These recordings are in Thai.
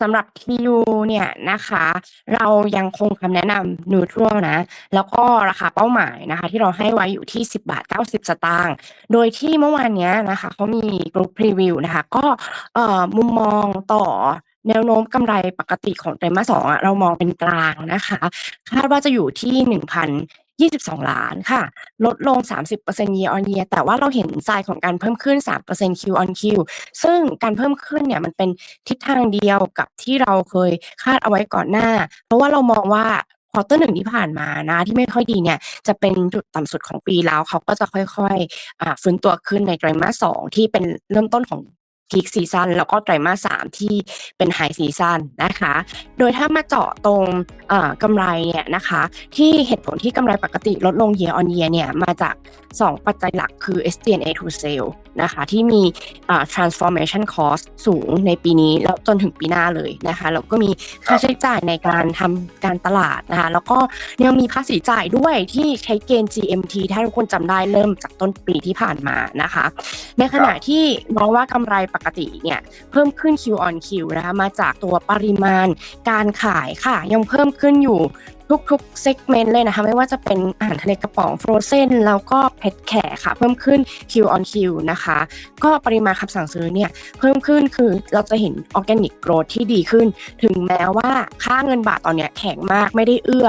สำหรับ TU เนี่ยนะคะ เรายังคงคำแนะนำ neutral นะ แล้วก็ราคาเป้าหมายนะคะ ที่เราให้ไว้อยู่ที่ 10.90 สตางค์โดยที่เมื่อวานเนี้ยนะคะเขามี Group Preview นะคะ ก็เอ่อมุมมองต่อแนวโน้มกำไรปกติของไตรมาส2อะเรามองเป็นกลางนะคะ คาดว่าจะอยู่ที่ 22 ล้านค่ะ ลดลง 30% year on year แต่ว่าเราเห็น sign ของการเพิ่มขึ้น 3% Q on Q ซึ่งการเพิ่มขึ้นเนี่ยมันเป็นทิศทางเดียวกับที่เราเคยคาดเอาไว้ก่อนหน้า เพราะว่าเรามองว่าควอเตอร์1ที่ผ่านมานะ ที่ไม่ค่อยดีเนี่ย จะเป็นจุดต่ำสุดของปีแล้ว เขาก็จะค่อยๆอ่าฟื้นตัวขึ้นในไตรมาส2ที่เป็นเริ่มต้นของ peak season แล้วก็ไตรมาส3ที่เป็น high season นะคะ โดยถ้ามาเจาะตรงเอ่อกำไรเนี่ยนะคะ ที่เหตุผลที่กำไรปกติลดลง year on year เนี่ยมาจาก 2 ปัจจัยหลักคือ SG&A to sale นะคะ ที่มีอ่า transformation cost สูงในปีนี้แล้วจนถึงปีหน้าเลยนะคะแล้วก็มีคค่ารับใช้จ่ายในการทำการตลาดนะคะแล้วก็ยังมีภาษีจ่ายด้วยที่ใช้เกณฑ์ GMT ถ้าทุกคนจำได้เริ่มจากต้นปีที่ผ่านมานะคะ ในขณะที่มองว่ากำไรปกกติเนี่ยเพิ่มขึ้น Q on Q นะคะมาจากตัวปริมาณการขายค่ะ ยังเพิ่มขึ้นอยู่ทุกๆ segment เลยนะคะ ไม่ว่าจะเป็นอาหารทะเลกระป๋อง Frozen แล้วก็ Pet Care ค่ะ เพิ่มขึ้น Q on Q นะคะ ก็ปริมาณคำสั่งซื้อเนี่ย เพิ่มขึ้นคือเราจะเห็น Organic Growth ที่ดีขึ้น ถึงแม้ว่าค่าเงินบาทตอนเนี้ยแข็งมากไม่ได้เอื้อ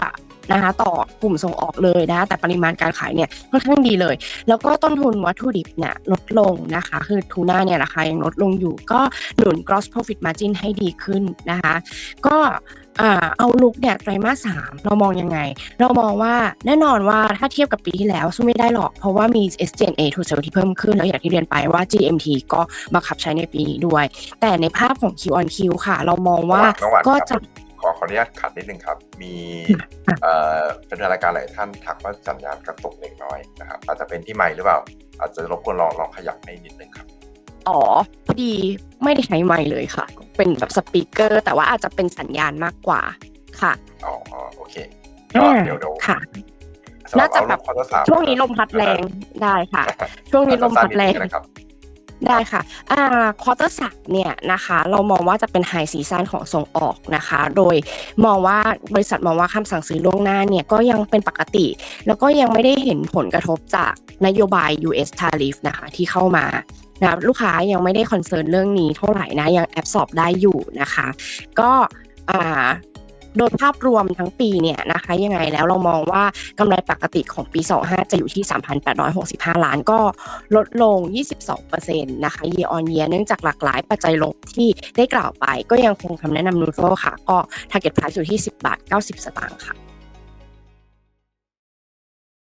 นะคะต่อกลุ่มส่งออกเลยนะคะแต่ปริมาณการขายเนี่ยค่อนข้างดีเลย แล้วก็ต้นทุนวัตถุดิบเนี่ยลดลงนะคะ คือทูน่าเนี่ยราคายังลดลงอยู่ก็หนุน gross profit margin ให้ดีขึ้นนะคะ ก็อ่าเอาลุกเนี่ยไตรมาส3เรามองยังไง เรามองว่าแน่นอนว่าถ้าเทียบกับปีที่แล้วสู้ไม่ได้หรอก เพราะว่ามี SG&A to sale ที่เพิ่มขึ้น แล้วอย่างที่เรียนไปว่า GMT ก็บังคับใช้ในปีนี้ด้วย แต่ในภาพของ Q on Q ค่ะ เรามองน้องว่าหวานน้องหวานก็ครับจะ ขอขออนุญาตขัดนิดนึงครับ มีค่ะเอ่อเป็นรายการหลายท่านทักว่าสัญญาณกระตุกเล็กน้อยนะครับ อาจจะเป็นที่ไมค์หรือเปล่า อาจจะรบกวนลองลองขยับให้นิดนึงครับ อ๋อพอดีไม่ได้ใช้ไมค์เลยค่ะ เป็นแบบสปีกเกอร์ แต่ว่าอาจจะเป็นสัญญาณมากกว่าค่ะ อ๋ออ๋อโอเคก็อ่าเดี๋ยวเดี๋ยวค่ะสำหรับน่าจะแบบเอาควอเตอร์สามช่วงนี้ลมพัดแรงได้ค่ะ ช่วงนี้ลมพัดแรงนะครับ ได้ค่ะอ่าควอเตอร์สามเนี่ยนะคะ เรามองว่าจะเป็นไฮซีซันของส่งออกนะคะ โดยมองว่าบริษัทมองว่าคำสั่งซื้อล่วงหน้าเนี่ยก็ยังเป็นปกติ แล้วก็ยังไม่ได้เห็นผลกระทบจากนโยบาย US tariff นะคะที่เข้ามานะลูกค้ายังไม่ได้คอนเซิร์นเรื่องนี้เท่าไหร่นะยังแอบสอบได้อยู่นะคะ ก็อ่า โดยภาพรวมทั้งปีเนี่ยนะคะยังไงแล้วเรามองว่ากำไรปกติของปี 25 จะอยู่ที่ 3,865 ล้านก็ลดลง 22%นะคะ year on year เนื่องจากหลากหลายปัจจัยลงที่ได้กล่าวไป ก็ยังคงคำแนะนำนูโวค่ะ ก็ target price อยู่ที่ 10 บาท 90 สตางค์ค่ะ